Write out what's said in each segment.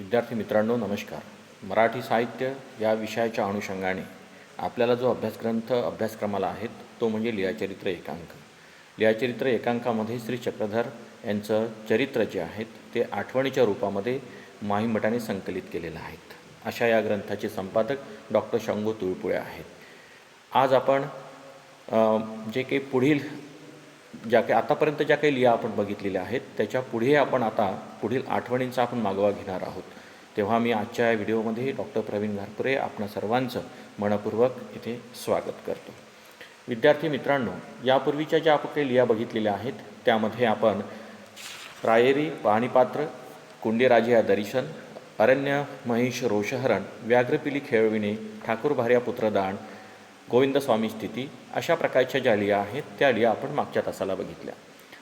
विद्यार्थी मित्रांनो नमस्कार. मराठी साहित्य या विषयाच्या अनुषंगाने आपल्याला जो अभ्यासग्रंथ अभ्यासक्रमाला आहेत तो म्हणजे लियाचरित्र एकांक. लियाचरित्र एकांकामध्ये श्री चक्रधर यांचं चरित्र जे आहेत ते आठवणीच्या रूपामध्ये माहीमठाने संकलित केलेलं आहेत. अशा या ग्रंथाचे संपादक डॉक्टर शंभू तुळपुळे आहेत. आज आपण जे काही पुढील ज्या काही आतापर्यंत ज्या काही लिया आपण बघितलेल्या आहेत त्याच्या पुढे आपण आता पुढील आठवणींचा आपण मागोवा घेणार आहोत. तेव्हा मी आजच्या या व्हिडिओमध्ये डॉक्टर प्रवीण घारपुरे आपणा सर्वांचं मनपूर्वक इथे स्वागत करतो. विद्यार्थी मित्रांनो यापूर्वीच्या ज्या आपण काही लिहा बघितलेल्या आहेत त्यामध्ये आपण रायरी पाणीपात्र कुंडेराजे या दर्शन अरण्य महिष रोषहरण व्याघ्रपिली खेळविणे ठाकूर भार्या पुत्रदान गोविंद स्वामी स्थिती अशा प्रकारच्या ज्या लिहा आहेत त्या लिहा आपण मागच्या तासाला बघितल्या.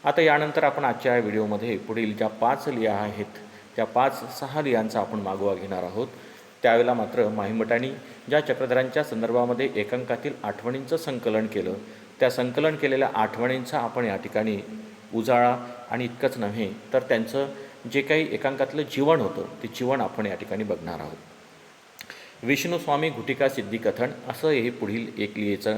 आता यानंतर आपण आजच्या या व्हिडिओमध्ये पुढील ज्या पाच लिहा आहेत त्या पाच सहा लिहांचा आपण मागोवा घेणार आहोत. त्यावेळेला मात्र माहिमटांनी ज्या चक्रधरांच्या संदर्भामध्ये एकांकातील आठवणींचं संकलन केलं त्या संकलन केलेल्या आठवणींचा आपण या ठिकाणी उजाळा आणि इतकंच नव्हे तर त्यांचं जे काही एकांकातलं जीवन होतं ते जीवन आपण या ठिकाणी बघणार आहोत. विष्णुस्वामी घुटिका सिद्धिकथन असं हे पुढील एक लिहेचं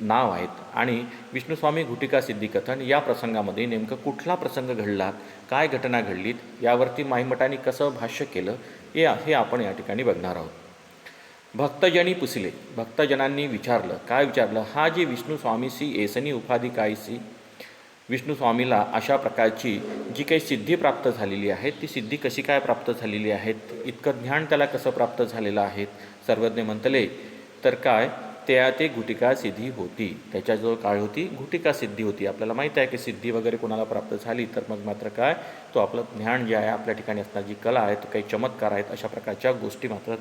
नाव आहेत आणि विष्णुस्वामी घुटिका सिद्धिकथन या प्रसंगामध्ये नेमकं कुठला प्रसंग घडला काय घटना घडलीत यावरती माहीमठांनी कसं भाष्य केलं हे हे आपण या ठिकाणी बघणार आहोत. भक्तजनी पुसले. भक्तजनांनी विचारलं. काय विचारलं? हा जे विष्णू स्वामीसी येसनी उपाधी कायसी विष्णू स्वामीला अशा प्रकारची जी काही सिद्धी प्राप्त झालेली आहे ती सिद्धी कशी काय प्राप्त झालेली आहेत इतकं ज्ञान त्याला कसं प्राप्त झालेलं आहे सर्वज्ञ म्हणतले तर काय त्या ते घुटिका सिद्धी होती. त्याच्याजवळ काय होती? घुटिका सिद्धी होती. आपल्याला माहीत आहे की सिद्धी वगैरे कोणाला प्राप्त झाली तर मग मात्र काय तो आपलं ज्ञान जे आहे आपल्या ठिकाणी असणारी जी कला आहे तो काही चमत्कार आहेत अशा प्रकारच्या गोष्टी मात्र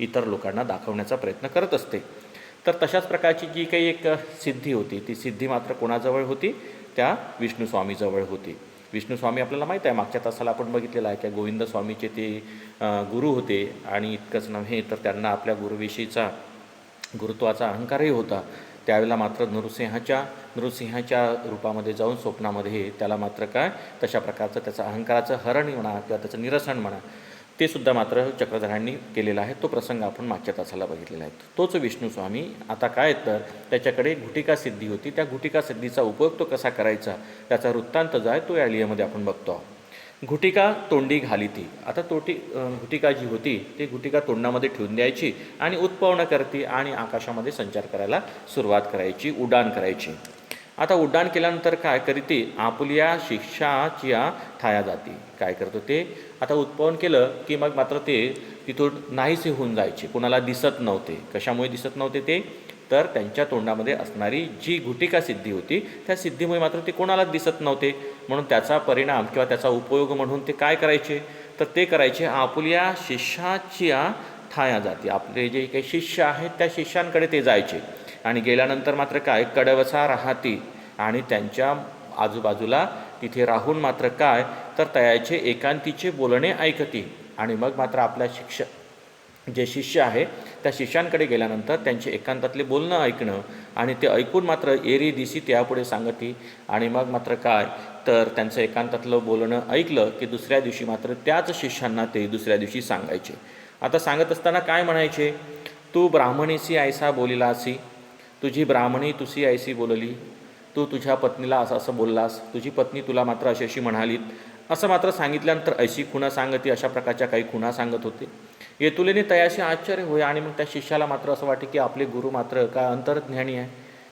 इतर लोकांना दाखवण्याचा प्रयत्न करत असते. तर तशाच प्रकारची जी काही एक सिद्धी होती ती सिद्धी मात्र कोणाजवळ होती? त्या विष्णूस्वामीजवळ होते. होती आपल्याला माहीत आहे मागच्या तासाला आपण बघितलेलं आहे की गोविंद स्वामीचे ते गुरु होते आणि इतकंच नव्हे तर त्यांना आपल्या गुरुविषयीचा गुरुत्वाचा अहंकारही होता. त्यावेळेला मात्र नृसिंहाच्या नृसिंहाच्या रूपामध्ये जाऊन स्वप्नामध्ये त्याला मात्र काय तशा प्रकारचं त्याचं अहंकाराचं हरण म्हणा किंवा त्याचं निरसन म्हणा ते सुद्धा मात्र चक्रधरांनी केलेला आहे. तो प्रसंग आपण मागच्या तासाला बघितलेला आहे. तोच विष्णू स्वामी आता काय तर त्याच्याकडे घुटिका सिद्धी होती. त्या घुटिका सिद्धीचा उपयोग तो कसा करायचा? त्याचा वृत्तांत जो आहे तो या लिहेमध्ये आपण बघतो आहोत. घुटिका तोंडी घाली ती. आता तोटी घुटिका जी होती ती घुटिका तोंडामध्ये ठेवून द्यायची आणि उत्पन्न करती आणि आकाशामध्ये संचार करायला सुरुवात करायची उड्डाण करायची. आता उड्डाण केल्यानंतर काय करीती? आपुल्या शिक्षाच्या थाया जाती. काय करतो ते? आता उत्पन्न केलं की मग मात्र ते तिथून नाहीसे होऊन जायचे. कुणाला दिसत नव्हते. कशामुळे दिसत नव्हते ते? तर त्यांच्या तोंडामध्ये असणारी जी घुटिका सिद्धी होती त्या सिद्धीमुळे मात्र ते कोणालाच दिसत नव्हते. म्हणून त्याचा परिणाम किंवा त्याचा उपयोग म्हणून ते काय करायचे? तर ते करायचे आपल्या शिष्याच्या ठाया जाती. आपले जे काही शिष्य आहेत त्या शिष्यांकडे ते जायचे. आणि गेल्यानंतर मात्र काय? कडवसा राहती. आणि त्यांच्या आजूबाजूला तिथे राहून मात्र काय तर तयाचे एकांतीचे बोलणे ऐकती. आणि मग मात्र आपल्या शिक्ष जे शिष्य आहे त्या शिष्यांकडे गेल्यानंतर त्यांचे एकांतातले बोलणं ऐकणं आणि ते ऐकून मात्र एरी दिसी त्यापुढे सांगती. आणि मग मात्र काय तर त्यांचं एकांतातलं बोलणं ऐकलं की दुसऱ्या दिवशी मात्र त्याच शिष्यांना ते दुसऱ्या दिवशी सांगायचे. आता सांगत असताना काय म्हणायचे? तू ब्राह्मणीसी ऐसा बोलिलासी. तुझी ब्राह्मणी तुसी ऐसी बोलली. तू तुझ्या पत्नीला असं असं बोललास तुझी पत्नी तुला मात्र अशी अशी म्हणालीत. असं मात्र सांगितल्यानंतर अशी खुणा सांगती अशा प्रकारच्या काही खुणा सांगत होते. येतुलेने तयाशी आश्चर्य होय आणि मग त्या शिष्याला मात्र असं वाटे की आपले गुरु मात्र काय अंतर्ज्ञानी आहे.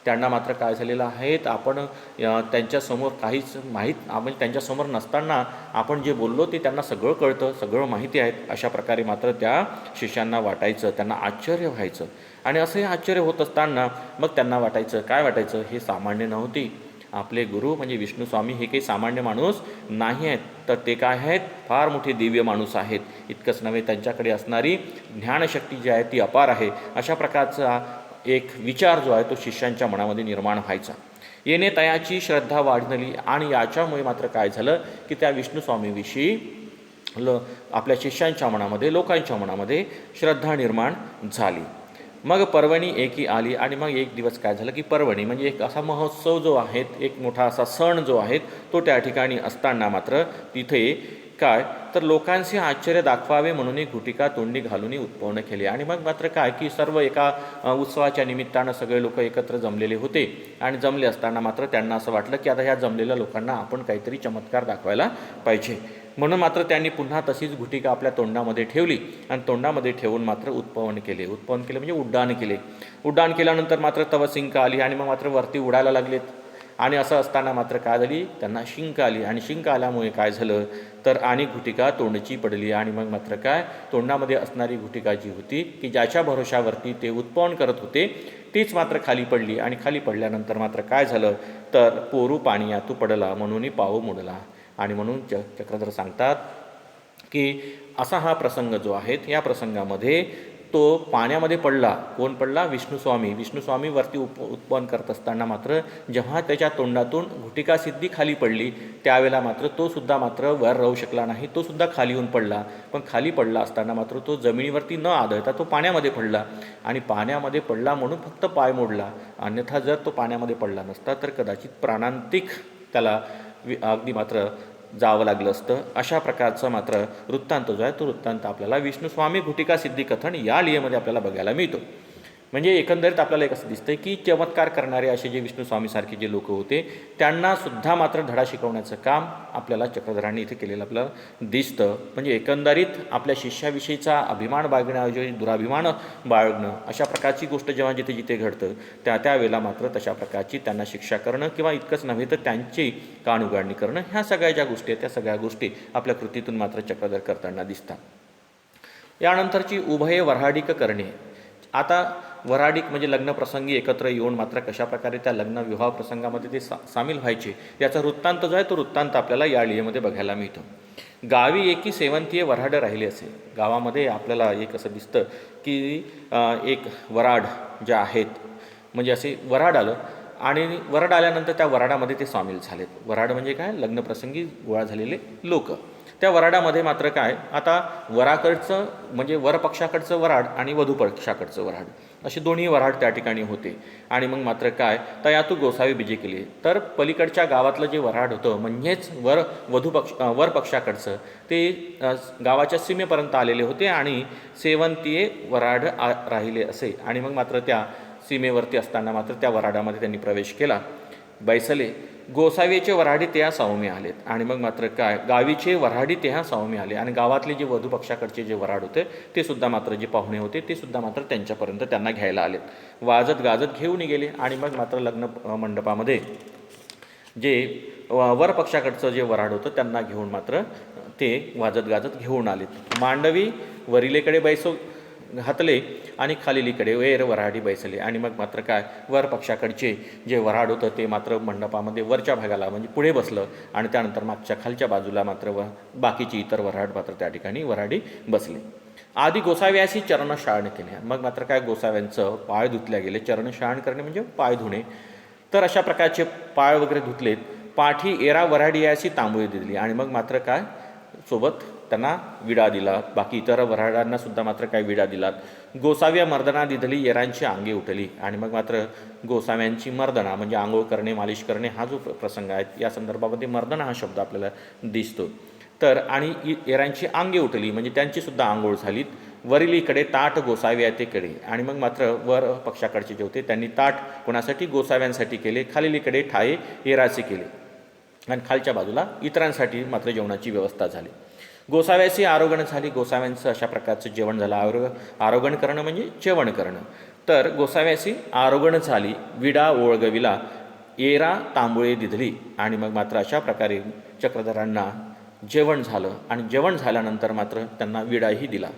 त्यांना मात्र काय झालेलं आहे आपण त्यांच्यासमोर काहीच माहीत म्हणजे त्यांच्यासमोर नसताना आपण जे बोललो ते त्यांना सगळं कळतं सगळं माहिती आहेत अशा प्रकारे मात्र त्या शिष्यांना वाटायचं त्यांना आश्चर्य व्हायचं. आणि असं हे आश्चर्य होत असताना मग त्यांना वाटायचं काय वाटायचं? हे सामान्य नव्हती. आपले गुरु म्हणजे विष्णू स्वामी हे काही सामान्य माणूस नाही आहेत तर ते काय आहेत? फार मोठे दिव्य माणूस आहेत. इतकंच नव्हे त्यांच्याकडे असणारी ज्ञानशक्ती जी आहे ती अपार आहे. अशा प्रकारचा एक विचार जो आहे तो शिष्यांच्या मनामध्ये निर्माण व्हायचा. येणे तयाची श्रद्धा वाढली आणि याच्यामुळे मात्र काय झालं की त्या विष्णू स्वामीविषयी ल आपल्या शिष्यांच्या मनामध्ये लोकांच्या मनामध्ये श्रद्धा निर्माण झाली. मग पर्वणी एकी आली आणि मग एक दिवस काय झालं की पर्वणी म्हणजे एक असा महोत्सव जो आहे एक मोठा असा सण जो आहे तो त्या ठिकाणी असताना मात्र तिथे काय? तर लोकांशी आश्चर्य दाखवावे म्हणून घुटिका तोंडी घालूनही उत्पन्न केले. आणि मग मात्र काय? की सर्व एका उत्सवाच्या निमित्तानं सगळे लोक एकत्र जमलेले होते. आणि जमले असताना मात्र त्यांना असं वाटलं की आता ह्या जमलेल्या लोकांना आपण काहीतरी चमत्कार दाखवायला पाहिजे. म्हणून मात्र त्यांनी पुन्हा तशीच घुटिका आपल्या तोंडामध्ये ठेवली. आणि तोंडामध्ये ठेवून मात्र उत्पवन केले. उत्पवन केले म्हणजे उड्डाण केले. उड्डाण केल्यानंतर मात्र तवसिंक आली आणि मग मात्र वरती उडायला लागलेत. आणि असं असताना मात्र काय झाली? त्यांना शिंक आली. आणि शिंक आल्यामुळे काय झालं? तर आणि घुटिका तोंडची पडली. आणि मग मात्र काय? तोंडामध्ये असणारी घुटिका जी होती की ज्याच्या भरोशावरती ते उत्पन्न करत होते तीच मात्र खाली पडली. आणि खाली पडल्यानंतर मात्र काय झालं? तर पोरू पाणी यातू पडला म्हणूनही पाऊ मुडला. आणि म्हणून च चक्रधर सांगतात की असा हा प्रसंग जो आहे या प्रसंगामध्ये तो पाण्यामध्ये पडला. कोण पडला? विष्णुस्वामी. विष्णुस्वामी वरती उप उत्पन्न करत असताना मात्र जेव्हा त्याच्या तोंडातून घुटिका सिद्धी खाली पडली त्यावेळेला मात्र तो सुद्धा मात्र वर राहू शकला नाही. तो सुद्धा खाली येऊन पडला. पण खाली पडला असताना मात्र तो जमिनीवरती न आदळता तो पाण्यामध्ये पडला. आणि पाण्यामध्ये पडला म्हणून फक्त पाय मोडला. अन्यथा जर तो पाण्यामध्ये पडला नसता तर कदाचित प्राणांतिक त्याला वि अगदी मात्र जावं लागलं असतं. अशा प्रकारचं मात्र वृत्तांत जो आहे तो वृत्तांत आपल्याला विष्णुस्वामी घुटिका सिद्धी कथन या लियेमध्ये आपल्याला बघायला मिळतो. म्हणजे एकंदरीत आपल्याला एक असं दिसतं की चमत्कार करणारे असे जे विष्णुस्वामीसारखे जे लोक होते त्यांना सुद्धा मात्र धडा शिकवण्याचं काम आपल्याला चक्रधरांनी इथे केलेलं आपल्याला दिसतं. म्हणजे एकंदरीत आपल्या शिष्याविषयीचा अभिमान बाळगण्याऐवजी दुराभिमान बाळगणं अशा प्रकारची गोष्ट जेव्हा जिथे जिथे घडतं त्या त्यावेळेला मात्र तशा प्रकारची त्यांना शिक्षा करणं किंवा इतकंच नव्हे तर त्यांची कान उघडणी करणं ह्या सगळ्या ज्या गोष्टी आहेत त्या सगळ्या गोष्टी आपल्या कृतीतून मात्र चक्रधर करताना दिसतात. यानंतरची उभय वऱ्हाडिक करणे आता वराडिक म्हणजे लग्नप्रसंगी एकत्र येऊन मात्र कशाप्रकारे त्या लग्न विवाह प्रसंगामध्ये ते सा सामील व्हायचे याचा वृत्तांत जो आहे तो वृत्तांत आपल्याला या लिहेमध्ये बघायला मिळतो. गावी एकी सेवंतीय वऱ्हाडं राहिली असे. गावामध्ये आपल्याला एक असं दिसतं की एक वराड ज्या आहेत म्हणजे असे वराड आलं आणि वराड आल्यानंतर त्या वराडामध्ये ते सामील झालेत. वराड म्हणजे काय? लग्नप्रसंगी गोळा झालेले लोक. त्या वराडामध्ये मात्र काय? आता वराकडचं म्हणजे वरपक्षाकडचं वराड आणि वधूपक्षाकडचं वराड. असे दोन्ही वऱ्हाड त्या ठिकाणी होते. आणि मग मात्र काय? तयातू गोसावी बिजे केली. तर पलीकडच्या गावातलं जे वऱ्हाड होतं म्हणजेच वर वधूपक्ष वर वरपक्षाकडचं ते गावाच्या सीमेपर्यंत आलेले होते आणि सेवंतीये वऱ्हाड आ राहिले असे. आणि मग मात्र त्या सीमेवरती असताना मात्र त्या वराडामध्ये त्यांनी प्रवेश केला. बैसले. गोसावीचे वऱ्हाडी त्या सौम्य आलेत. आणि मग मात्र काय गावीचे वऱ्हाडी तेहा सौम्य आले. आणि गावातले जे वधू पक्षाकडचे जे वराड होते ते सुद्धा मात्र जे पाहुणे होते ते सुद्धा मात्र त्यांच्यापर्यंत त्यांना घ्यायला आलेत. वाजत गाजत घेऊन गेले आणि मग मात्र लग्न मंडपामध्ये जे व- वर पक्षाकडचं जे वराड होतं त्यांना घेऊन मात्र ते वाजत गाजत घेऊन आलेत. मांडवी वरिलेकडे बैसो घातले आणि खालीलीकडे वेर वऱ्हाडी बैसले. आणि मग मात्र काय वर पक्षाकडचे जे वऱ्हाड होतं ते मात्र मंडपामध्ये वरच्या भागाला म्हणजे पुढे बसलं. आणि त्यानंतर मागच्या खालच्या बाजूला मात्र व बाकीची इतर वऱ्हाड मात्र त्या ठिकाणी वऱ्हाडी बसले. आधी गोसाव्याशी चरणशाळण केले. मग मात्र काय गोसाव्यांचं पाय धुतल्या गेले. चरणशाळण करणे म्हणजे पाय धुणे. तर अशा प्रकारचे पाय वगैरे धुतलेत. पाठी एरा वऱ्हाडी अशी तांबुळी दिली. आणि मग मात्र काय सोबत त्यांना विडा दिला. बाकी इतर वऱ्हाडांना सुद्धा मात्र काही विडा दिलात. गोसाव्या मर्दना दिधली येरांची अंगे उठली. आणि मग मात्र गोसाव्यांची मर्दना म्हणजे आंघोळ करणे मालिश करणे हा जो प्रसंग आहे या संदर्भामध्ये मर्दना हा शब्द आपल्याला दिसतो. तर आणि इ- येरांची अंगे उठली म्हणजे त्यांची सुद्धा आंघोळ झालीत. वरिलीकडे ताट गोसाव्यातेकडे आणि मग मात्र वर पक्षाकडचे जे होते त्यांनी ताट कोणासाठी? गोसाव्यांसाठी केले. खालीलीकडे ठाये येराचे केले. आणि खालच्या बाजूला इतरांसाठी मात्र जेवणाची व्यवस्था झाली. गोसाव्याची आरोगण झाली. गोसाव्यांचं अशा प्रकारचं जेवण झालं. आरोग आरोगण करणं म्हणजे जेवण करणं. तर गोसाव्याची आरोगण झाली. विडा ओळगविला. येरा तांबुळे दिधली. आणि मग मात्र अशा प्रकारे चक्रधरांना जेवण झालं. आणि जेवण झाल्यानंतर मात्र त्यांना विडाही दिला.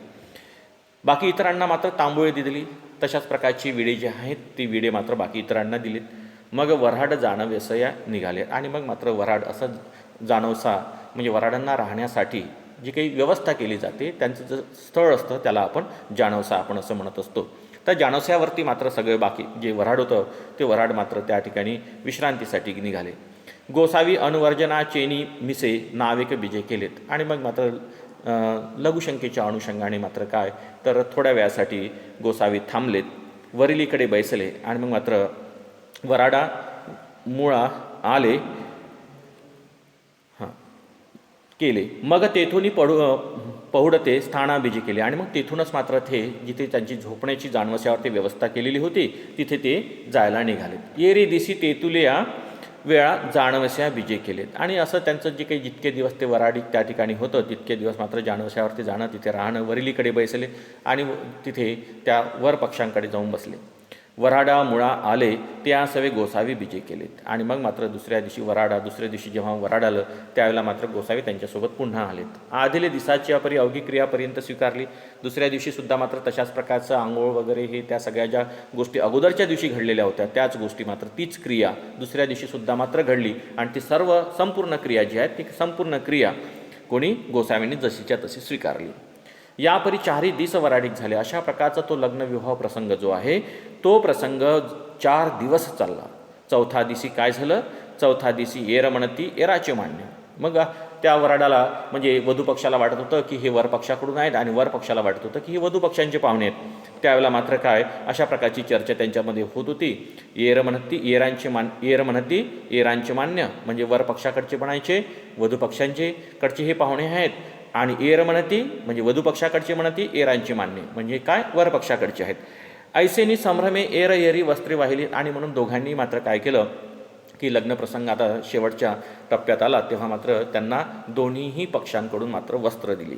बाकी इतरांना मात्र तांबुळे दिली तशाच प्रकारची विडे जी आहेत ती विडे मात्र बाकी इतरांना दिलीत. मग वऱ्हाड जाणवेसया निघाले. आणि मग मात्र वऱ्हाड असं जाणवसा म्हणजे वऱ्हाडांना राहण्यासाठी जी काही व्यवस्था केली जाते त्यांचं जे स्थळ असतं त्याला आपण जानवसा आपण असं म्हणत असतो. तर जाणवस्यावरती मात्र सगळे बाकी जे वऱ्हाड होतं ते वऱ्हाड मात्र त्या ठिकाणी विश्रांतीसाठी निघाले. गोसावी अनुवर्जना चेनी मिसे नाविक विजय केलेत. आणि मग मात्र लघुशंकेच्या अनुषंगाने मात्र काय तर थोड्या वेळासाठी गोसावी थांबलेत वरिलीकडे बैसले. आणि मग मात्र वराडा मुळा आले हां केले. मग तेथूनही पडू पहुडते स्थानाभिजी केले. आणि मग तेथूनच मात्र ते जिथे त्यांची झोपण्याची जाणवशावरती व्यवस्था केलेली होती तिथे ते जायला निघालेत येरी दिसी तेतुलिया वेळा जाणवश्या विजय केलेत. आणि असं त्यांचं जे काही जितके दिवस ते वराडी त्या ठिकाणी होतं तितके दिवस मात्र जानवशावरती जाणं तिथे राहणं वरिलीकडे बैसले आणि व- तिथे त्या वर पक्षांकडे जाऊन बसले. वराडा मुळा आले त्या सवे गोसावी विजय केलेत. आणि मग मात्र दुसऱ्या दिवशी वराडा दुसऱ्या दिवशी जेव्हा वराड आलं त्यावेळेला मात्र गोसावी त्यांच्यासोबत पुन्हा आलेत. आदिले दिसाची परी अवघी क्रियापर्यंत स्वीकारली. दुसऱ्या दिवशी सुद्धा मात्र तशाच प्रकारचं आंघोळ वगैरे हे त्या सगळ्या ज्या गोष्टी अगोदरच्या दिवशी घडलेल्या होत्या त्याच गोष्टी मात्र तीच क्रिया दुसऱ्या दिवशी सुद्धा मात्र घडली. आणि ती सर्व संपूर्ण क्रिया जी आहेत ती संपूर्ण क्रिया कोणी गोसावींनी जशीच्या तशी स्वीकारली. यापरी चारही दिस वराडीक झाले. अशा प्रकारचा तो लग्नविवाह प्रसंग जो आहे तो प्रसंग चार दिवस चालला. चौथा दिवशी काय झालं? चौथा दिवशी येर म्हणती येराचे मान्य मग त्या वराडाला म्हणजे वधू पक्षाला वाटत होतं की हे वर पक्षाकडून आहेत आणि वर पक्षाला वाटत होतं की हे वधू पक्षांचे पाहुणे आहेत. त्यावेळेला मात्र काय? अशा प्रकारची चर्चा त्यांच्यामध्ये होत होती. येर म्हणती येरांचे मान येर म्हणती येरांचे मान्य म्हणजे वर पक्षाकडचे म्हणायचे वधू पक्षांचे कडचे हे पाहुणे आहेत. आणि येर म्हणती म्हणजे वधू पक्षाकडचे म्हणती येरांचे मान्य म्हणजे काय? वर पक्षाकडचे आहेत. ऐसेनी संभ्रमे एर एरी वस्त्रे वाहिली आणि म्हणून दोघांनी मात्र काय केलं की लग्नप्रसंग आता शेवटच्या टप्प्यात आला तेव्हा मात्र त्यांना दोन्हीही पक्षांकडून मात्र वस्त्र दिली.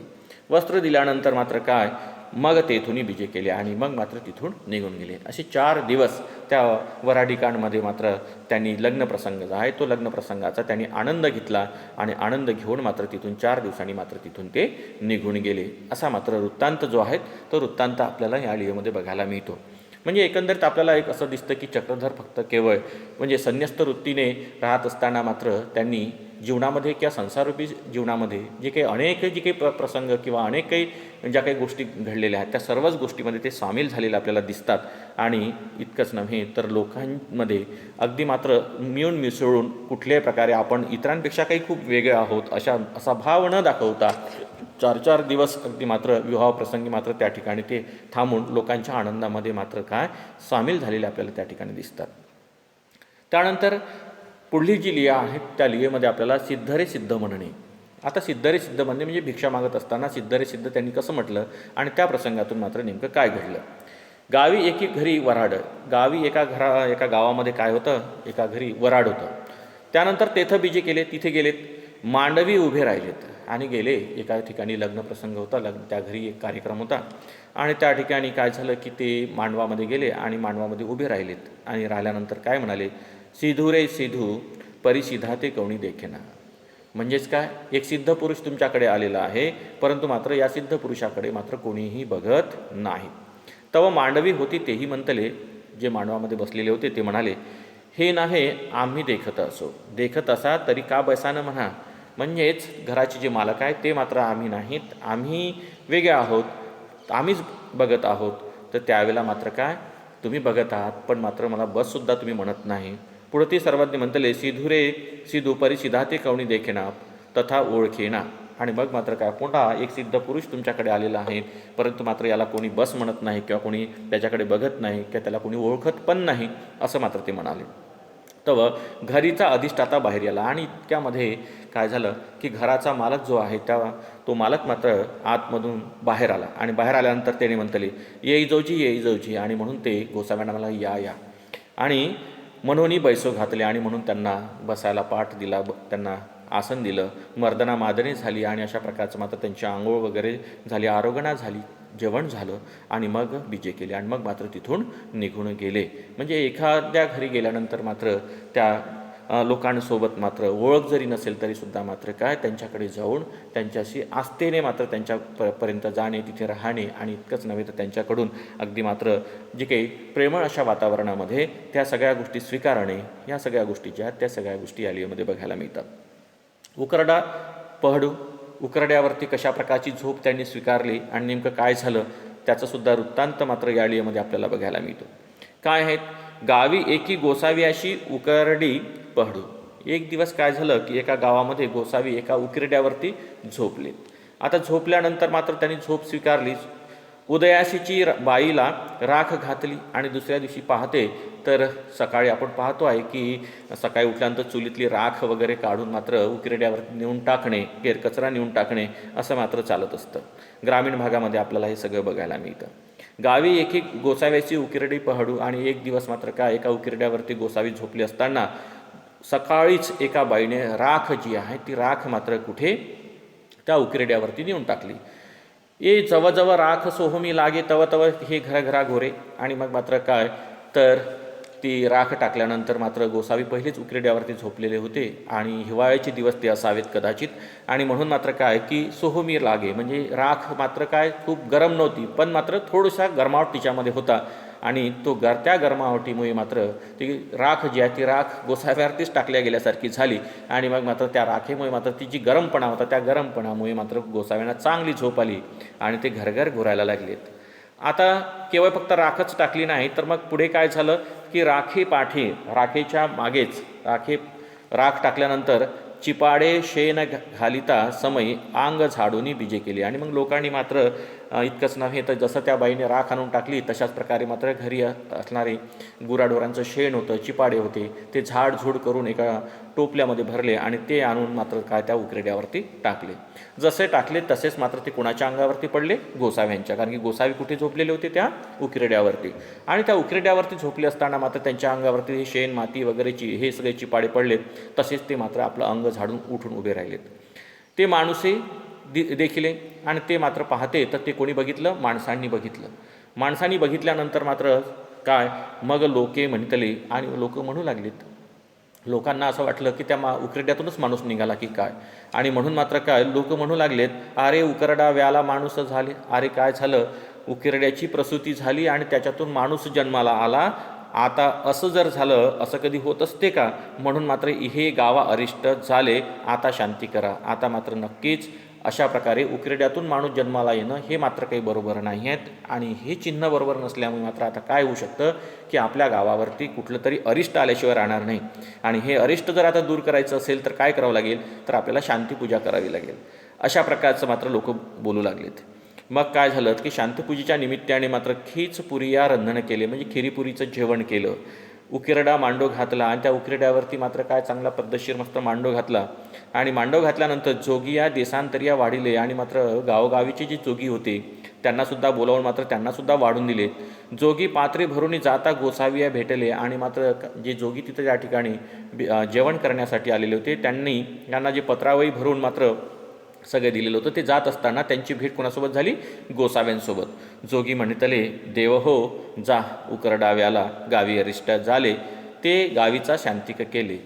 वस्त्र दिल्यानंतर मात्र काय? मग तेथूनही विजय केले आणि मग मात्र तिथून निघून गेले. असे चार दिवस त्या वराडीकांडमध्ये मात्र त्यांनी लग्नप्रसंग जो आहे तो लग्नप्रसंगाचा त्यांनी आनंद घेतला आणि आनंद घेऊन मात्र तिथून चार दिवसांनी मात्र तिथून ते निघून गेले. असा मात्र वृत्तांत जो आहे तो वृत्तांत आपल्याला या लिओमध्ये बघायला मिळतो. म्हणजे एकंदरीत आपल्याला एक असं दिसतं की चक्रधर फक्त केवळ म्हणजे संन्यस्त वृत्तीने राहत असताना मात्र त्यांनी जीवनामध्ये किंवा संसाररूपी जीवनामध्ये जे काही अनेक जे काही प्र प्रसंग किंवा अनेक काही ज्या काही गोष्टी घडलेल्या आहेत त्या सर्वच गोष्टीमध्ये ते सामील झालेले आपल्याला दिसतात. आणि इतकंच नव्हे तर लोकांमध्ये अगदी मात्र मिळून मिसळून कुठल्याही प्रकारे आपण इतरांपेक्षा काही खूप वेगळे आहोत अशा असा भाव न दाखवता चार चार दिवस अगदी मात्र विवाह प्रसंगी मात्र त्या ठिकाणी ते थांबून लोकांच्या आनंदामध्ये मात्र काय सामील झालेले आपल्याला त्या ठिकाणी दिसतात. त्यानंतर पुढली जी लिया आहे त्या लियेमध्ये आपल्याला सिद्धरे सिद्ध म्हणणे. आता सिद्धरे सिद्ध म्हणणे म्हणजे भिक्षा मागत असताना सिद्धरे सिद्ध त्यांनी कसं म्हटलं आणि त्या प्रसंगातून मात्र नेमकं काय घडलं? गावी एकी घरी वराड गावी एका घरा एका गावामध्ये काय होतं? एका घरी वराड होतं. त्यानंतर तेथं बीजे केले तिथे गेलेत. मांडवी उभे राहिलेत आणि गेले. एका ठिकाणी लग्न प्रसंग होता लग्न त्या घरी एक कार्यक्रम होता. आणि त्या ठिकाणी काय झालं की ते मांडवामध्ये गेले आणि मांडवामध्ये उभे राहिलेत. आणि राहिल्यानंतर काय म्हणाले? सिधू रे सिधू परिसिधा ते कोणी देखेना. म्हणजेच काय? एक सिद्ध पुरुष तुमच्याकडे आलेला आहे परंतु मात्र या सिद्ध पुरुषाकडे मात्र कोणीही बघत नाही. तव मांडवी होती तेही म्हणतले. जे मांडवामध्ये बसलेले होते ते म्हणाले हे नाहे आम्ही देखत असो. देखत असा तरी का बसानं म्हणा. म्हणजेच घराचे जे मालक आहेत ते मात्र आम्ही नाहीत. आम्ही वेगळे आहोत. आम्हीच बघत आहोत. तर त्यावेळेला मात्र काय? तुम्ही बघत आहात पण मात्र मला बससुद्धा तुम्ही म्हणत नाही. पुढे ते सर्वांनी म्हणतले सिधुरे सिधुपरी सिधा ते कवणी देखेना तथा ओळखेना. आणि मग मात्र काय कोणता एक सिद्ध पुरुष तुमच्याकडे आलेला आहे. परंतु मात्र याला कोणी बस म्हणत नाही किंवा कोणी त्याच्याकडे बघत नाही किंवा त्याला कोणी ओळखत पण नाही असं मात्र ते म्हणाले. तव घरीचा अधिष्ठाता बाहेर आला आणि इतक्यामध्ये काय झालं की घराचा मालक जो आहे त्या तो मालक मात्र आतमधून बाहेर आला आणि बाहेर आल्यानंतर त्याने म्हणतले येई जाऊची येई जाऊची आणि म्हणून ते गोसाव्यांना मला या या. आणि मनोनी बैसो घातले आणि म्हणून त्यांना बसायला पाठ दिला ब त्यांना आसन दिलं. मर्दना मादने झाली आणि अशा प्रकारचं मात्र त्यांची आंघोळ वगैरे झाली आरोगणा झाली जेवण झालं आणि मग बीजे केले आणि मग मात्र तिथून निघून गेले. म्हणजे एखाद्या घरी गेल्यानंतर मात्र त्या लोकांसोबत मात्र ओळख जरी नसेल तरीसुद्धा मात्र काय त्यांच्याकडे जाऊन त्यांच्याशी आस्थेने मात्र त्यांच्या प पर्यंत जाणे तिथे राहणे आणि इतकंच नव्हे तर त्यांच्याकडून अगदी मात्र जे काही प्रेमळ अशा वातावरणामध्ये त्या सगळ्या गोष्टी स्वीकारणे या सगळ्या गोष्टी ज्या आहेत त्या सगळ्या गोष्टी या लिओमध्ये बघायला मिळतात. उकरडा पहडू उकरड्यावरती कशा प्रकारची झोप त्यांनी स्वीकारली आणि नेमकं काय झालं त्याचंसुद्धा वृत्तांत मात्र या लिओमध्ये आपल्याला बघायला मिळतो. काय आहेत? गावी एकी गोसावी अशी उकरडी पहडू. एक दिवस काय झालं की एका गावामध्ये गोसावी एका उकिरड्यावरती झोपले. आता झोपल्यानंतर मात्र त्यांनी झोप स्वीकारली उदयाशीची र- बाईला राख घातली आणि दुसऱ्या दिवशी पाहते तर सकाळी आपण पाहतो आहे की सकाळी उठल्यानंतर चुलीतली राख वगैरे काढून मात्र उकिरड्यावर नेऊन टाकणे केरकचरा नेऊन टाकणे असं मात्र चालत असतं. ग्रामीण भागामध्ये आपल्याला हे सगळं बघायला मिळतं. गावी एक एक गोसाव्याची उकिरडी पहाडू आणि एक दिवस मात्र काय एका उकिरड्यावरती गोसावी झोपली असताना सकाळीच एका बाईने राख जी आहे ती राख मात्र कुठे? त्या उकिरड्यावरती नेऊन टाकली. ए जवळजवळ राख सोहमी लागे तव तव हे घराघरा घोरे. आणि मग मात्र काय? तर ती राख टाकल्यानंतर मात्र गोसावी पहिलेच उकिरड्यावरती झोपलेले होते आणि हिवाळ्याचे दिवस ते असावेत कदाचित. आणि म्हणून मात्र काय की सोहमी लागे. म्हणजे राख मात्र काय? खूप गरम नव्हती पण मात्र थोडासा गरमावट तिच्यामध्ये होता. आणि तो गर त्या गरमावटीमुळे मात्र ती राख जी आहे ती राख गोसाव्यावरतीच टाकल्या गेल्यासारखी झाली. आणि मग मात्र त्या राखेमुळे मात्र ती जी गरमपणा होता त्या गरमपणामुळे मात्र गोसाव्यांना चांगली झोप आली आणि ते घरघर घुरायला लागलेत. आता केवळ फक्त राखच टाकली नाही तर मग पुढे काय झालं की राखे पाठी राखेच्या मागेच राखे राख टाकल्यानंतर चिपाडे शेण घालिता समय आंग झाडूनी बिजे केली. आणि मग लोकांनी मात्र इतकंच नव्हे तर जसं त्या बाईने राख आणून टाकली तशाच प्रकारे मात्र घरी असणारे गुराढोरांचं शेण होतं चिपाडे होते ते झाडझूड करून एका टोपल्यामध्ये भरले आणि ते आणून मात्र काय त्या उकरेड्यावरती टाकले. जसे टाकले तसेच मात्र ते कुणाच्या अंगावरती पडले? गोसाव्यांच्या. कारण की गोसावी कुठे झोपलेले होते? त्या उकिरड्यावरती. आणि त्या उकिरड्यावरती झोपले असताना मात्र त्यांच्या अंगावरती हे शेण माती वगैरेची हे सगळे चिपाडे पडलेत तसेच ते मात्र आपलं अंग झाडून उठून उभे राहिलेत. ते माणूसही दि देखिले आणि ते मात्र पाहते तर ते कोणी बघितलं? माणसांनी बघितलं. माणसांनी बघितल्यानंतर मात्र काय? मग लोके म्हणतले आणि लोक म्हणू लागलेत. लोकांना असं वाटलं की त्या मा उकरड्यातूनच माणूस निघाला की काय? आणि म्हणून मात्र काय? लोक म्हणू लागलेत अरे उकरडा व्याला माणूस झाले. अरे काय झालं? उकिरड्याची प्रसूती झाली आणि त्याच्यातून माणूस जन्माला आला. आता असं जर झालं असं कधी होत असते का? म्हणून मात्र हे गावा अरिष्ट झाले आता शांती करा. आता मात्र नक्कीच अशा प्रकारे उकिरड्यातून माणूस जन्माला येणं हे मात्र काही बरोबर नाही आहेत. आणि हे चिन्ह बरोबर नसल्यामुळे मात्र आता काय होऊ शकतं की आपल्या गावावरती कुठलं तरी अरिष्ट आल्याशिवाय राहणार नाही. आणि हे अरिष्ट जर आता दूर करायचं असेल तर काय करावं लागेल? तर आपल्याला शांतीपूजा करावी लागेल. अशा प्रकारचं मात्र लोक बोलू लागलेत. मग काय झालं की शांतपूजेच्या निमित्ताने मात्र खीच पुरिया रंधन केले. म्हणजे खिरीपुरीचं जेवण केलं. उकिरडा मांडो घातला आणि त्या उकिरड्यावरती मात्र काय चांगला पद्धतशीर मस्त मांडो घातला. आणि मांडो घातल्यानंतर जोगिया देशांतरिया वाढिले आणि मात्र गावोगावीचे जे जोगी होते त्यांनासुद्धा बोलावून मात्र त्यांनासुद्धा वाढून दिले. जोगी पात्रे भरून जाता गोसाविया भेटले आणि मात्र जे जोगी तिथं त्या ठिकाणी जेवण करण्यासाठी आलेले होते त्यांनी त्यांना जे पत्रावळी भरून मात्र सगळे दिलेलं होतं. ते जात असताना त्यांची भेट कोणासोबत झाली? गोसाव्यांसोबत. जोगी म्हणतले देव हो जा उकरडाव्याला गावी अरिष्ट झाले. ते गावीचा शांतिक केले.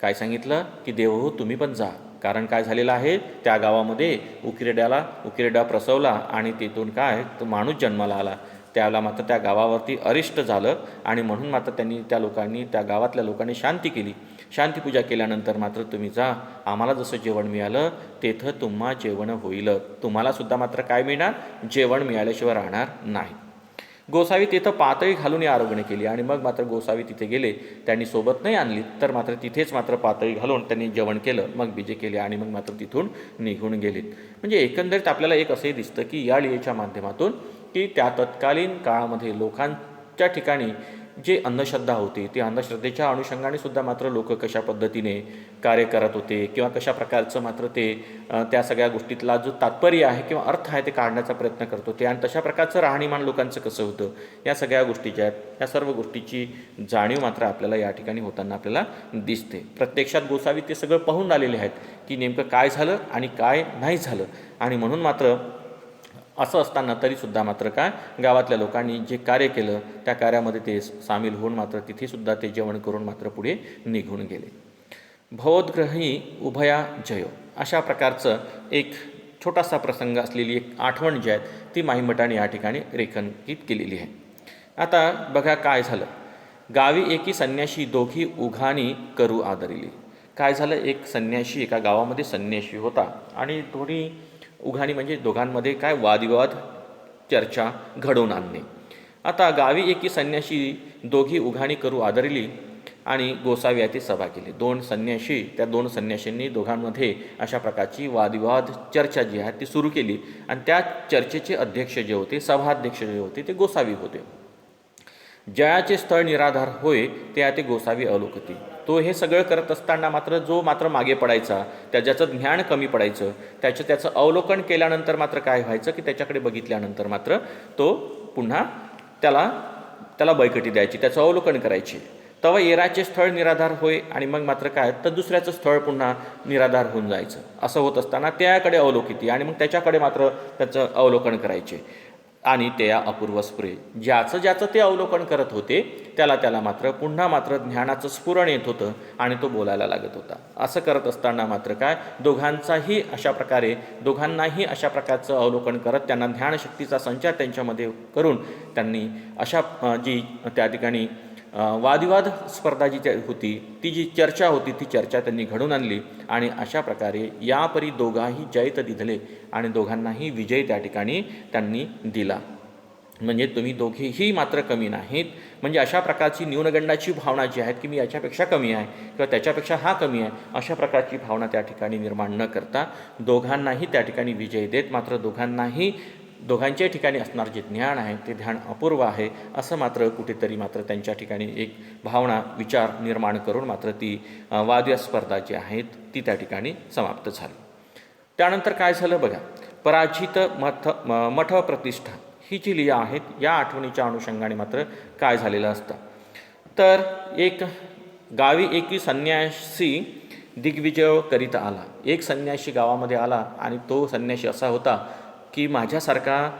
काय सांगितलं? की देव हो तुम्ही पण जा. कारण काय झालेलं आहे? त्या गावामध्ये उकिरड्याला उकिरडा प्रसवला आणि तिथून काय? तो माणूस जन्माला आला. त्याला मात्र त्या गावावरती अरिष्ट झालं आणि म्हणून मात्र त्यांनी त्या लोकांनी त्या गावातल्या लोकांनी शांती केली. शांतीपूजा केल्यानंतर मात्र तुम्ही जा. आम्हाला जसं जेवण मिळालं तेथं तुम्हा जेवण होईल. तुम्हालासुद्धा मात्र काय मिळणार? जेवण मिळाल्याशिवाय राहणार नाही. गोसावी तिथं पातळी घालून या आरोग्य केली आणि मग मात्र गोसावी तिथे गेले. त्यांनी सोबत नाही आणली तर मात्र तिथेच मात्र पातळी घालून त्यांनी जेवण केलं मग बीजे केले आणि मग मात्र तिथून निघून गेलेत. म्हणजे एकंदरीत आपल्याला एक असंही दिसतं की या लिळेच्या माध्यमातून की त्या तत्कालीन काळामध्ये लोकांच्या ठिकाणी जे अंधश्रद्धा होती ती अंधश्रद्धेच्या अनुषंगाने सुद्धा मात्र लोक कशा पद्धतीने कार्य करत होते किंवा कशा प्रकारचं मात्र ते त्या सगळ्या गोष्टीतला जो तात्पर्य आहे किंवा अर्थ आहे ते काढण्याचा प्रयत्न करत होते. आणि तशा प्रकारचं राहणीमान लोकांचं कसं होतं या सगळ्या गोष्टीच्या आहेत या सर्व गोष्टीची जाणीव मात्र आपल्याला या ठिकाणी होताना आपल्याला दिसते. प्रत्यक्षात गोसावी ते सगळं पाहून आलेले आहेत की नेमकं काय झालं आणि काय नाही झालं. आणि म्हणून मात्र असं असताना तरीसुद्धा मात्र काय गावातल्या लोकांनी जे कार्य केलं त्या कार्यामध्ये ते सामील होऊन मात्र तिथेसुद्धा ते जेवण करून मात्र पुढे निघून गेले. भवोद्ग्रही उभया जयो. अशा प्रकारचं एक छोटासा प्रसंग असलेली एक आठवण जी आहे ती माहीमठाने या ठिकाणी रेखांकित केलेली आहे. आता बघा काय झालं. गावी एकी संन्याशी दोघी उघाणी करू आदरिली. काय झालं? एक संन्याशी एका गावामध्ये संन्याशी होता आणि दोन्ही उघाणी म्हणजे दोघांमध्ये काय वादविवाद चर्चा घडवून आणणे. आता गावी एकी संन्याशी दोघी उघाणी करू आदरली आणि गोसावी ते सभा केली. दोन संन्याशी त्या दोन संन्याशींनी दोघांमध्ये अशा प्रकारची वादविवाद चर्चा जी आहे ती सुरू केली. आणि त्या चर्चेचे अध्यक्ष जे होते सभाध्यक्ष जे होते ते गोसावी होते. जयाचे स्थळ निराधार होय ते ते गोसावी अवलोकती तो हे सगळं करत असताना मात्र जो मात्र मागे पडायचा त्या ज्याचं ज्ञान कमी पडायचं त्याचं त्याचं अवलोकन केल्यानंतर मात्र काय व्हायचं की त्याच्याकडे बघितल्यानंतर मात्र तो पुन्हा त्याला त्याला बैकटी द्यायची त्याचं अवलोकन करायची. तेव्हा येराचे स्थळ निराधार होय आणि मग मात्र काय? तर दुसऱ्याचं स्थळ पुन्हा निराधार होऊन जायचं. असं होत असताना त्याकडे अवलोकिती आणि मग त्याच्याकडे मात्र त्याचं अवलोकन करायचे. आणि ते या अपूर्व स्फुरे ज्याचं ज्याचं ते अवलोकन करत होते त्याला त्याला मात्र पुन्हा मात्र ज्ञानाचं स्फुरण येत होतं आणि तो बोलायला लागत होता. असं करत असताना मात्र काय? दोघांचाही अशा प्रकारे दोघांनाही अशा प्रकारचं अवलोकन करत त्यांना ध्यानशक्तीचा संचार त्यांच्यामध्ये करून त्यांनी अशा जी त्या ठिकाणी वादविवाद स्पर्धा जी त्या- होती ती जी चर्चा होती ती चर्चा त्यांनी घडून आणली आणि अशा प्रकारे यापरी दोघाही जैत दिधले आणि दोघांनाही विजय त्या ठिकाणी त्यांनी दिला. म्हणजे तुम्ही दोघेही मात्र कमी नाहीत. म्हणजे अशा प्रकारची न्यूनगंडाची भावना जी आहे की मी याच्यापेक्षा कमी आहे किंवा त्याच्यापेक्षा हा कमी आहे अशा प्रकारची भावना त्या ठिकाणी निर्माण न करता दोघांनाही त्या ठिकाणी विजय देत मात्र दोघांनाही दोघांच्या ठिकाणी असणार जे ज्ञान आहे ते ध्यान अपूर्व आहे असं मात्र कुठेतरी मात्र त्यांच्या ठिकाणी एक भावना विचार निर्माण करून मात्र ती वाद्य स्पर्धा जी आहेत ती त्या ठिकाणी समाप्त झाली. त्यानंतर काय झालं बघा पराजित मठ मठ प्रतिष्ठा ही जी लिया आहेत या आठवणीच्या अनुषंगाने मात्र काय झालेलं असतं? तर एक गावी एकी संन्यासी दिग्विजय करीत आला. एक संन्यासी गावामध्ये आला आणि तो संन्यासी असा होता की माझ्यासारखा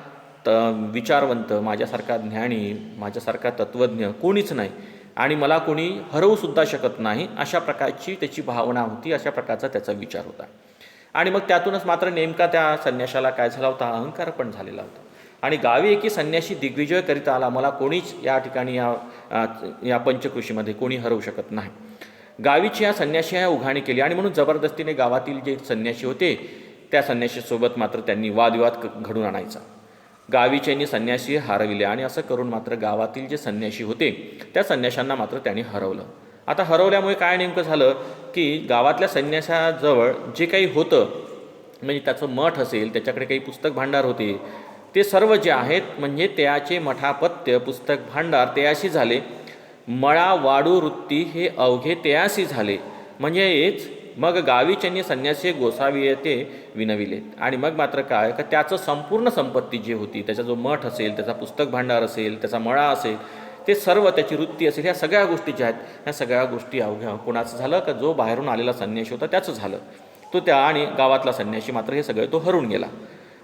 त विचारवंत माझ्यासारखा ज्ञानी माझ्यासारखा तत्त्वज्ञ कोणीच नाही. आणि मला कोणी हरवूसुद्धा शकत नाही अशा प्रकारची त्याची भावना होती अशा प्रकारचा त्याचा विचार होता. आणि मग त्यातूनच मात्र नेमका त्या संन्याशाला काय झाला होता? अहंकार पण झालेला होता. आणि गावी एकी संन्याशी दिग्विजय करीत आला मला कोणीच या ठिकाणी या या पंचकृषीमध्ये कोणी हरवू शकत नाही. गावीची या संन्याशी उघाणी केली. आणि म्हणून जबरदस्तीने गावातील जे संन्याशी होते त्या संन्याशीसोबत मात्र त्यांनी वादविवाद घडून आणायचा. गावीच्यांनी संन्यासी हरविले आणि असं करून मात्र गावातील जे संन्याशी होते त्या संन्याशांना मात्र त्यांनी हरवलं. आता हरवल्यामुळे काय नेमकं झालं की गावातल्या संन्यासाजवळ जे काही होतं म्हणजे त्याचं मठ असेल त्याच्याकडे काही पुस्तक भांडार होते ते सर्व जे आहेत म्हणजे त्याचे मठापत्य पुस्तक भांडार त्याशी झाले. मळा वाडू वृत्ती हे अवघे त्याशी झाले. म्हणजेच मग गावीच्यांनी संन्यासी गोसावी ते विनविले. आणि मग मात्र काय? का त्याचं संपूर्ण संपत्ती जी होती त्याचा जो मठ असेल त्याचा पुस्तक भांडार असेल त्याचा मळा असेल ते सर्व त्याची वृत्ती असेल ह्या सगळ्या गोष्टी ज्या आहेत ह्या सगळ्या गोष्टी अवघ्या. कोणाचं झालं? का जो बाहेरून आलेला संन्याशी होता त्याचं झालं. तो त्या आणि गावातला संन्याशी मात्र हे सगळं तो हरून गेला.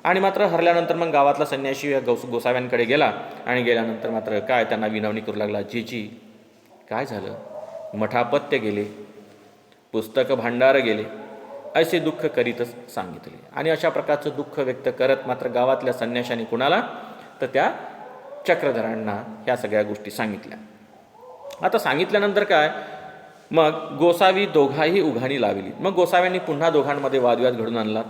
आणि मात्र हरल्यानंतर मग गावातला संन्याशी या गौस गोसाव्यांकडे गेला. आणि गेल्यानंतर मात्र काय? त्यांना विनवणी करू लागला. जीजी काय झालं? मठापत्य गेले. पुस्तकं भांडार गेले असे दुःख करीतच सांगितले. आणि अशा प्रकारचं दुःख व्यक्त करत मात्र गावातल्या संन्याशाने कुणाला? तर त्या चक्रधरांना ह्या सगळ्या गोष्टी सांगितल्या. आता सांगितल्यानंतर काय? मग गोसावी दोघाही उघाणी लावली. मग गोसाव्यांनी पुन्हा दोघांमध्ये वादविवाद घडून आणला.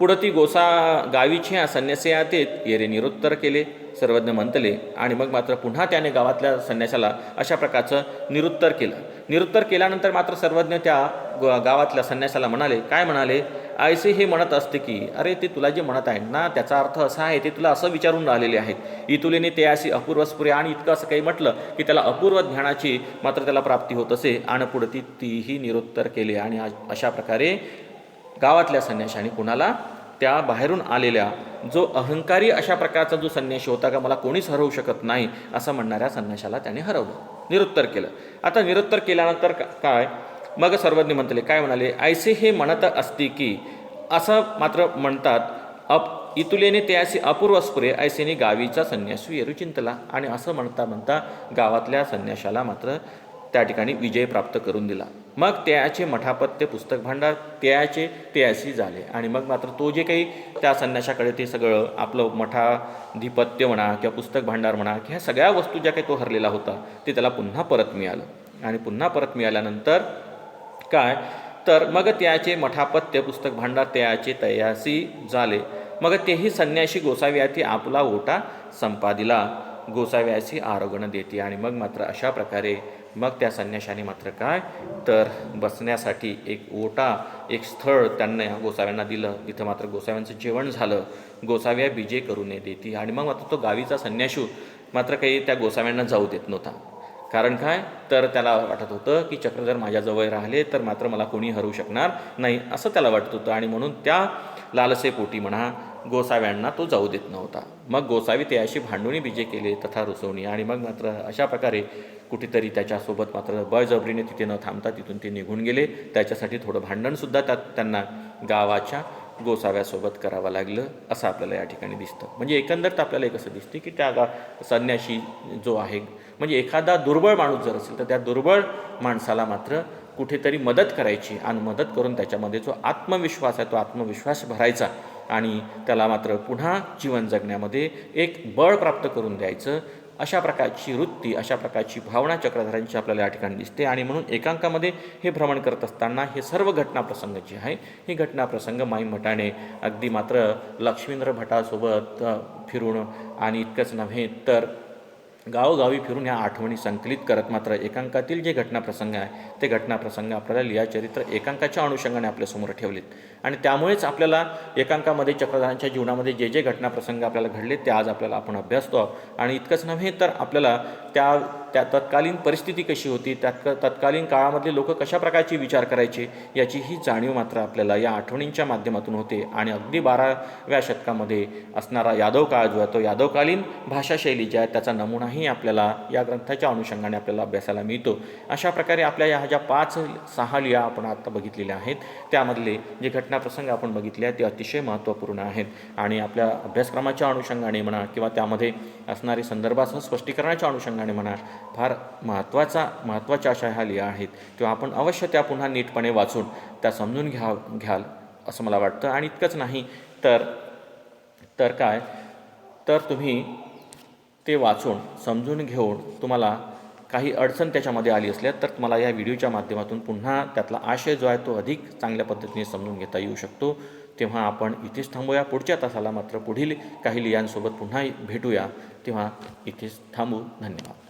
पुढं ती गोसा गावीच्या संन्यासयातेत येरे निरुत्तर केले सर्वज्ञ म्हणतले आणि मग मात्र पुन्हा त्याने गावातल्या संन्यासाला अशा प्रकारचं निरुत्तर केलं. निरुत्तर केल्यानंतर मात्र सर्वज्ञ त्या ग- गावातल्या संन्यासाला म्हणाले काय म्हणाले? आयसे हे म्हणत असते की अरे ते तुला जे म्हणत आहेत ना त्याचा अर्थ असा आहे ते तुला असं विचारून राहिलेले आहेत. इतुलेने ते अशी अपूर्वस्पुरे आणि इतकं असं काही म्हटलं की त्याला अपूर्व ज्ञानाची मात्र त्याला प्राप्ती होत असे. आणि पुढे ती तीही निरुत्तर केले. आणि अशा प्रकारे गावातल्या संन्याशाने कुणाला त्या बाहेरून आलेल्या जो अहंकारी अशा प्रकारचा जो संन्याशी होता का मला कोणीच हरवू शकत नाही असं म्हणणाऱ्या संन्याशाला त्याने हरवलं. निरुत्तर केलं. आता निरुत्तर केल्यानंतर का- काय? मग सर्वज्ञ म्हणतले काय म्हणाले? ऐसे हे म्हणत असते की असं मात्र म्हणतात अप इतुलेने त्याशी अपूर्व स्प्रे ऐसेने गावीचा संन्यासी येरू चिंतला आणि असं म्हणता म्हणता गावातल्या संन्याशाला मात्र त्या ठिकाणी विजय प्राप्त करून दिला. मग त्याचे मठापत्य पुस्तक भांडार त्याचे त्याशी झाले. आणि मग मात्र तो जे काही त्या संन्याशाकडे ते सगळं आपलं मठाधिपत्य म्हणा किंवा पुस्तक भांडार म्हणा ह्या सगळ्या वस्तू ज्या काही तो हरलेला होता ते त्याला पुन्हा परत मिळालं. आणि पुन्हा परत मिळाल्यानंतर काय? तर मग त्याचे मठापत्य पुस्तक भांडार त्याचे तयासी झाले. मग तेही संन्याशी गोसाव्याती आपला ओटा संपादिला. गोसाव्यासी आरोग्य देते. आणि मग मात्र अशा प्रकारे मग त्या संन्याशाने मात्र काय? तर बसण्यासाठी एक ओटा एक स्थळ त्यांना गोसाव्यांना दिलं. तिथं मात्र गोसाव्यांचं जेवण झालं. गोसाव्या बीजे करू नये देती. आणि मग मात्र तो गावीचा संन्याशू मात्र काही त्या गोसाव्यांना जाऊ देत नव्हता. कारण काय? तर त्याला वाटत होतं की चक्रधर माझ्याजवळ राहिले तर मात्र मला कोणी हरवू शकणार नाही असं त्याला वाटत होतं. आणि म्हणून त्या लालसेपोटी म्हणा गोसाव्यांना तो जाऊ देत नव्हता. मग गोसावी ते अशी भांडुणी बीजे केले तथा रुसवणी. आणि मग मात्र अशा प्रकारे कुठेतरी त्याच्यासोबत मात्र बळजबरीने तिथे न थांबता तिथून ते निघून गेले. त्याच्यासाठी थोडं भांडणसुद्धा त्यात त्यांना गावाच्या गोसाव्यासोबत करावं लागलं असं आपल्याला या ठिकाणी दिसतं. म्हणजे एकंदरीत आपल्याला एक असं दिसते की त्या गा संन्याशी जो आहे म्हणजे एखादा दुर्बळ माणूस जर असेल तर त्या दुर्बळ माणसाला मात्र कुठेतरी मदत करायची आणि मदत करून त्याच्यामध्ये जो आत्मविश्वास आहे तो आत्मविश्वास भरायचा आणि त्याला मात्र पुन्हा जीवन जगण्यामध्ये एक बळ प्राप्त करून द्यायचं. अशा प्रकारची वृत्ती अशा प्रकारची भावना चक्रधारांची आपल्याला या ठिकाणी दिसते. आणि म्हणून एकांकामध्ये हे भ्रमण करत असताना हे सर्व घटनाप्रसंग जे आहे. हे घटनाप्रसंग माई भटाने अगदी मात्र लक्ष्मींद्र भटासोबत फिरून आणि इतकंच नव्हे तर गावोगावी फिरून ह्या आठवणी संकलित करत मात्र एकांकातील जे घटनाप्रसंग आहे ते घटनाप्रसंग आपल्याला लिहा चरित्र एकांकाच्या अनुषंगाने आपल्यासमोर ठेवलेत. आणि त्यामुळेच आपल्याला एकांकामध्ये चक्रधारांच्या जीवनामध्ये जे जे घटनाप्रसंग आपल्याला घडले ते आज आपल्याला आपण अभ्यासतो आणि इतकंच नव्हे तर आपल्याला त्या त्या तत्कालीन परिस्थिती कशी होती त्यात तत्कालीन काळामधले लोक कशा प्रकारचे विचार करायचे याची ही जाणीव मात्र आपल्याला या आठवणींच्या माध्यमातून होते. आणि अगदी बाराव्या शतकामध्ये असणारा यादव काळ जो आहे तो यादवकालीन भाषाशैली ज्या आहे त्याचा नमुनाही आपल्याला या ग्रंथाच्या अनुषंगाने आपल्याला अभ्यासाला मिळतो. अशा प्रकारे आपल्या या ज्या पाच सहा लिया आपण आत्ता बघितलेल्या आहेत त्यामधले जे घटनाप्रसंग आपण बघितले आहेत ते अतिशय महत्त्वपूर्ण आहेत. आणि आपल्या अभ्यासक्रमाच्या अनुषंगाने म्हणा किंवा त्यामध्ये असणारे संदर्भासह स्पष्टीकरणाच्या अनुषंगाने म्हणा फार महत्त्वाचा महत्त्वाच्या अशा ह्या लिया आहेत. किंवा आपण अवश्य त्या पुन्हा नीटपणे वाचून त्या समजून घ्या घ्याल असं मला वाटतं. आणि इतकंच नाही तर तर काय? तर तुम्ही ते वाचून समजून घेऊन तुम्हाला काही अडचण त्याच्यामध्ये आली असल्या तर तुम्हाला या व्हिडिओच्या माध्यमातून पुन्हा त्यातला आशय जो आहे तो अधिक चांगल्या पद्धतीने समजून घेता येऊ शकतो. तेव्हा आपण इथेच थांबूया. पुढच्या तासाला मात्र पुढील काही लियांसोबत पुन्हा भेटूया. तेव्हा इथेच थांबू. धन्यवाद.